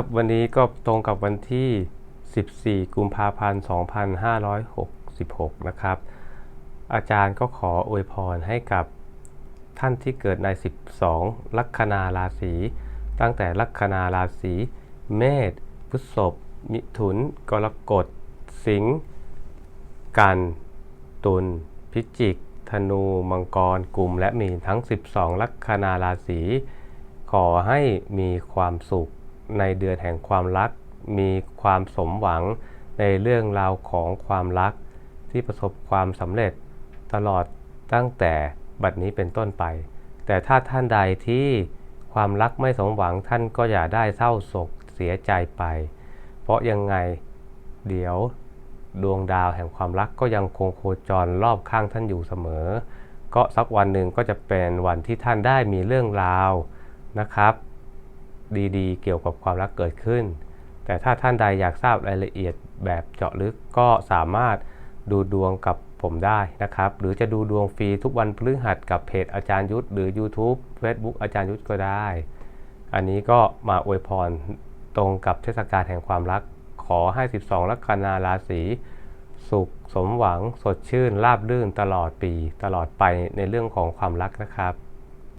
ครับวันนี้ก็ตรงกับวันที่ 14 กุมภาพันธ์ 2566 นะครับ อาจารย์ก็ขออวยพรให้กับท่านที่เกิดใน 12 ลัคนาราศี ตั้งแต่ลัคนาราศีเมษพฤษภมิถุน กรกฎ สิงห์ กัน ตุล พิจิก ธนู มังกร กลุ่ม และมีนทั้ง 12 ลัคนาราศี ขอให้มีความสุข ในเดือนแห่งความรัก มีความสมหวังในเรื่องราวของความรัก ที่ประสบความสำเร็จตลอดตั้งแต่บัดนี้เป็นต้นไป แต่ถ้าท่านใดที่ความรักไม่สมหวังท่านก็อย่าได้เศร้าโศกเสียใจไป เพราะยังไงเดี๋ยวดวงดาวแห่งความรักก็ยังคงโคจรรอบข้างท่านอยู่เสมอ ก็สักวันหนึ่งก็จะเป็นวันที่ท่านได้มีเรื่องราวนะครับ ดีๆ เกี่ยวกับความรักเกิดขึ้น แต่ถ้าท่านใดอยากทราบรายละเอียดแบบเจาะลึกก็สามารถดูดวงกับผมได้นะครับ หรือจะดูดวงฟรีทุกวันพฤหัสกับเพจอาจารย์ยุทธหรือ YouTube Facebook อาจารย์ยุทธก็ได้ อันนี้ก็มาอวยพรตรงกับเทศกาลแห่งความรัก ขอให้ 12ลัคนาราศีสุขสมหวังสดชื่นราบรื่นตลอดปี ตลอดไปในเรื่องของความรักนะครับ